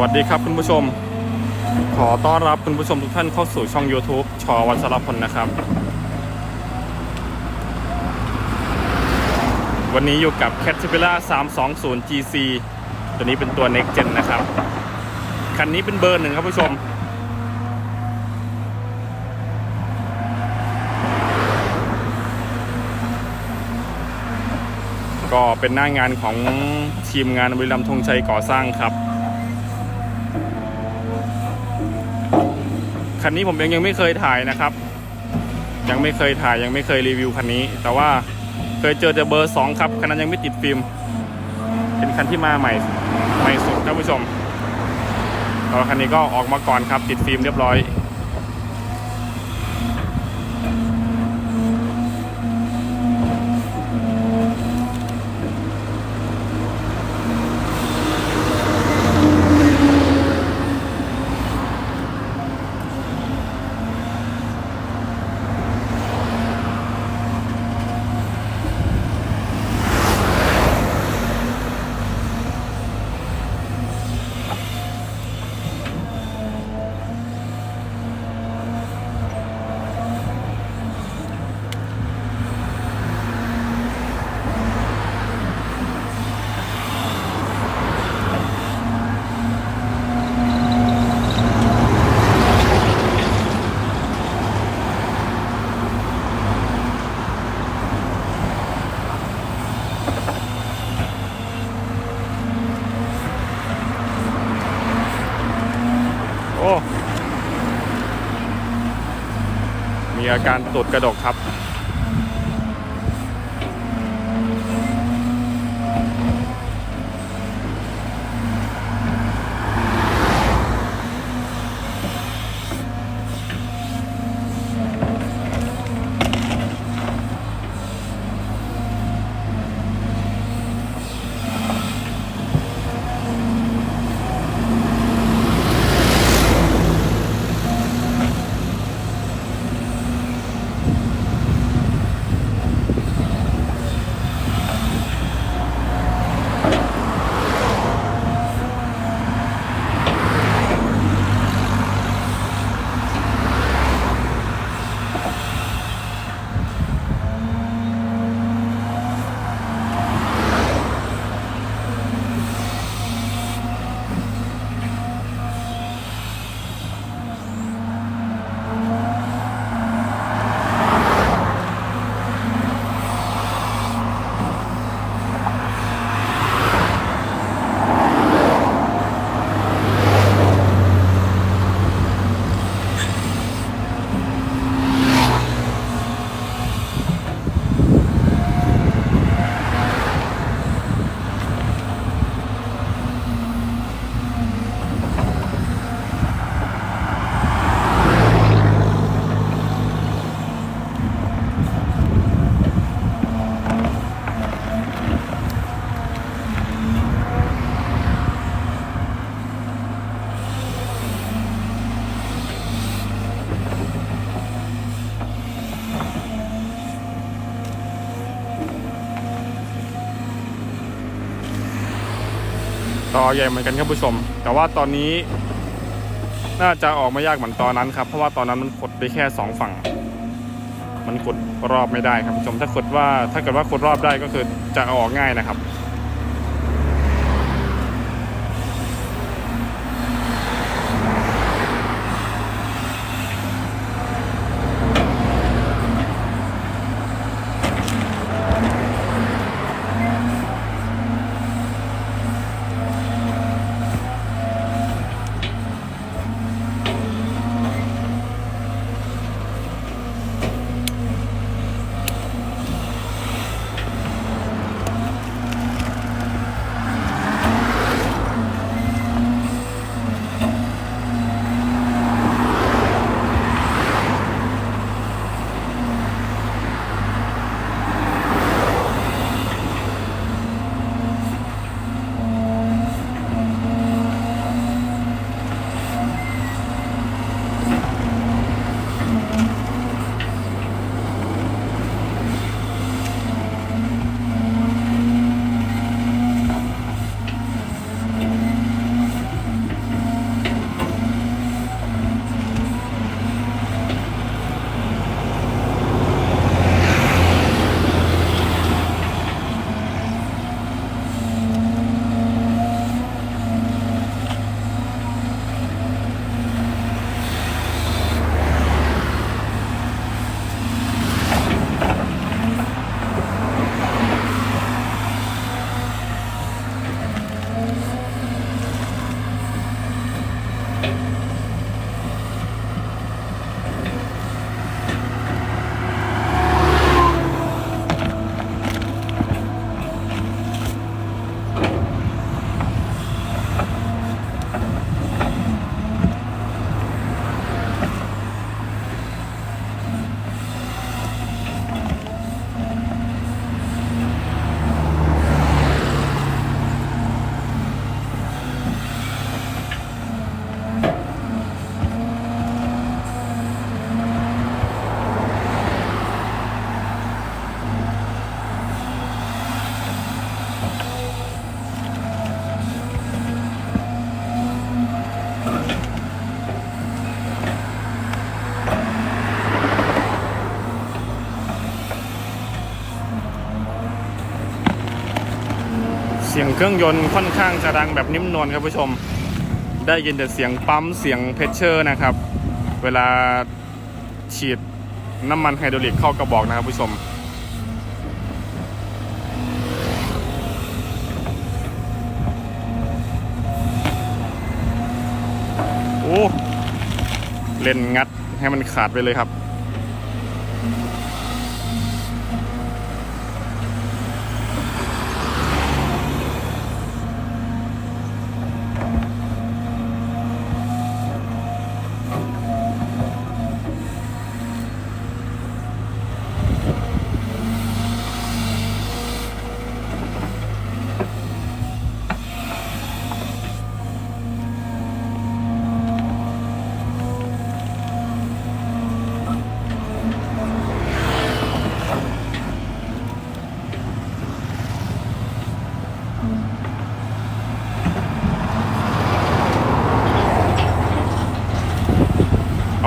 วัสดีครับคุณผู้ชม ขอต้อนรับคุณผู้ชมทุกท่านเข้าสู่ช่อง YouTube ชอวัชรพลนะครับ วันนี้อยู่กับ Caterpillar 320 GC ตัวนี้เป็นตัว Next Gen นะครับ คันนี้เป็นเบอร์หนึ่งครับผู้ชม ก็เป็นหน้างานของทีมงานบุรีรัมย์ธงชัยก่อสร้างครับ คันนี้ผมเองยังไม่เคยถ่ายนะครับ ยังไม่เคยถ่ายยังไม่เคยรีวิวคันนี้ แต่ว่าเคยเจอแต่เบอร์สองครับคันนั้นยังไม่ติดฟิล์มเป็นคันที่มาใหม่ใหม่สุดท่านผู้ชมแล้วคันนี้ก็ออกมาก่อนครับติดฟิล์มเรียบร้อย โอ้ มีอาการตุดกระดกครับ ใหญ่เหมือนกันครับผู้ชม แต่ว่าตอนนี้น่าจะออกมายากเหมือนตอนนั้นครับ เพราะว่าตอนนั้นมันกดไปแค่สองฝั่ง มันกดรอบไม่ได้ครับผู้ชม ถ้ากดว่าถ้าเกิดว่ากดรอบได้ก็คือจะออกง่ายนะครับ ครื่องยนต์ค่อนข้างจะดังแบบนิ่มนวลครับผู้ชม ได้ยินแต่เสียงปั๊มเสียงเพชเชอร์นะครับ เวลาฉีดน้ำมันไฮดรอลิกเข้ากระบอกนะครับผู้ชม โอ้ เล่นงัดให้มันขาดไปเลยครับ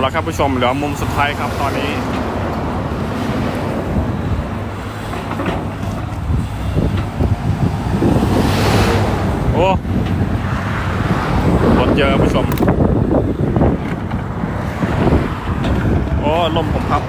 เอาละครับผู้ชมเหลือมุมสุดท้ายครับตอนนี้ โอ้รถเยอะผู้ชม โอ้ลมผมครับ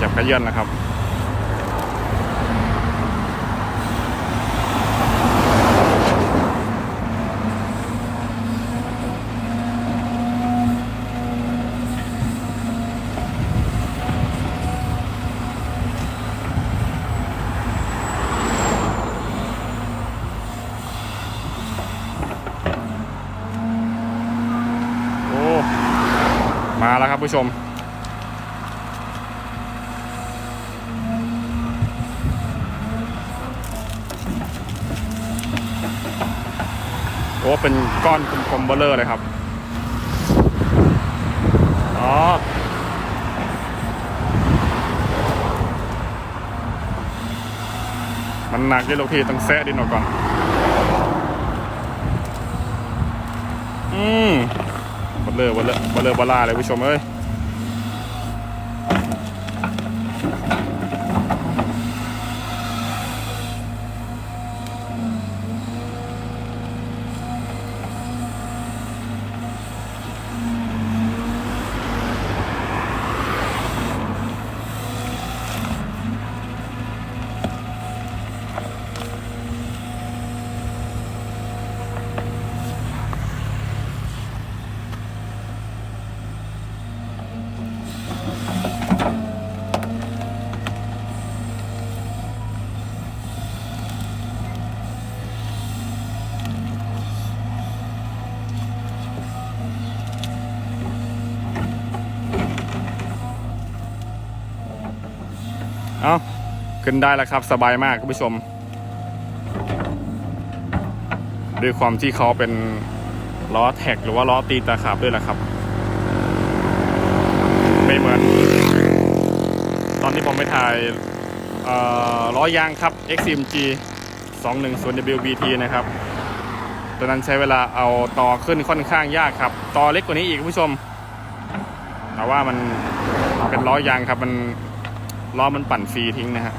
จับกระย่อนนะครับโอ้มาแล้วครับผู้ชม อ้เป็นก้อนกลมๆเบลเลอร์เลยครับอ๋อมันหนักยี่ลูกที่ต้องแซะดินออกก่อน อืมบลเลอร์บลเลอร์บลเลอร์บลาเลยผู้ชมเอ้ย เอาขึ้นได้แล้วครับสบายมากคุณผู้ชม ด้วยความที่เขาเป็นล้อแท็กหรือว่าล้อตีตาขาบด้วยแหละครับ ไม่เหมือน ตอนที่ผมไปถ่ายล้อยางครับ XMG 210 WBT นะครับตอนนั้นใช้เวลาเอาต่อขึ้นค่อนข้างยากครับ ต่อเล็กกว่านี้อีกคุณผู้ชม แต่ว่ามันเป็นล้อยางครับมัน ล้อมันปั่นฟรีทิ้งนะฮะ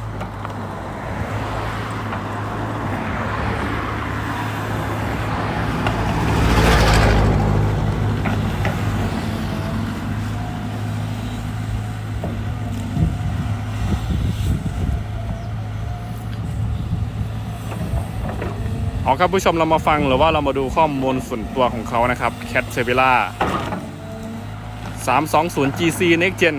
เอาครับผู้ชมเรามาฟังหรือว่าเรามาดูข้อมูลส่วนตัวของเขานะครับ Cat s e v i l a 320 GC Next Gen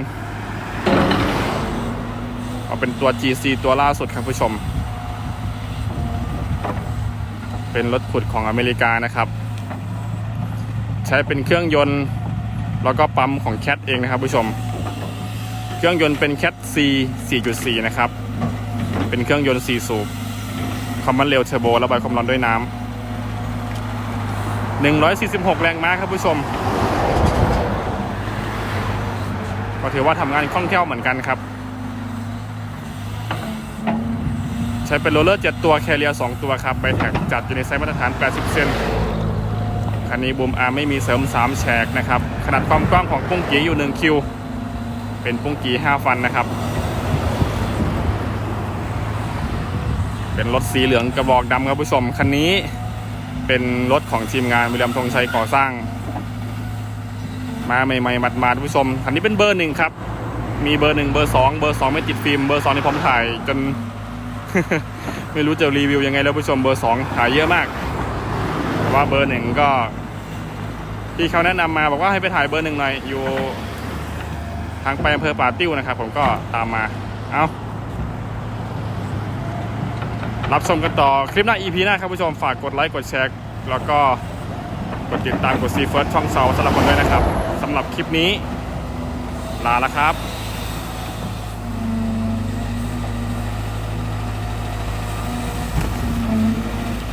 เอาเป็นตัว GC ตัวล่าสุดครับผู้ชม เป็นรถขุดของอเมริกานะครับ ใช้เป็นเครื่องยนต์ แล้วก็ปั๊มของ Cat เองนะครับผู้ชม เครื่องยนต์เป็น Cat C 4.4 นะครับ เป็นเครื่องยนต์ 4 สูบคอมมันเร็วเทอร์โบระบายความร้อนด้วยน้ำ146 แรงม้าครับผู้ชม ก็ถือว่าทำงานคล่องแคล่วเหมือนกันครับ ใช้เป็นโรลเลอร์ 7 ตัวแคเรีย2ตัวครับใบแท็กจัดอยู่ในไซส์มาตรฐาน 80 เซนคันนี้บูมอาร์ไม่มีเสริม 3 แฉกนะครับ ขนาดความกว้างของปุ้งกีอยู่ 1 คิว เป็นปุ้งกี 5 ฟันนะครับ เป็นรถสีเหลืองกระบอกดำครับผู้ชม คันนี้เป็นรถของทีมงานวิลเลียมธงชัยก่อสร้าง มาใหม่ๆหมาดๆผู้ชม คันนี้เป็นเบอร์หนึ่งครับ มีเบอร์หนึ่งเบอร์สองเบอร์สองไม่ติดฟิล์ม เบอร์สองที่ผมถ่ายจน ไม่รู้จะรีวิวยังไงแล้วผู้ชมเบอร์สองถ่ายเยอะมาก แต่ว่าเบอร์หนึ่งก็ ที่เขาแนะนำมาบอกว่าให้ไปถ่ายเบอร์หนึ่งหน่อยอยู่ทางไปอำเภอป่าติ้วนะครับ ผมก็ตามมาเอารับชมกันต่อคลิปหน้า EP หน้าครับผู้ชมฝากกดไลค์กดแชร์แล้วก็กดติดตามกดซีเฟิร์สช่องเซาสำหรับคนด้วยนะครับสำหรับคลิปนี้ ลาแล้วครับ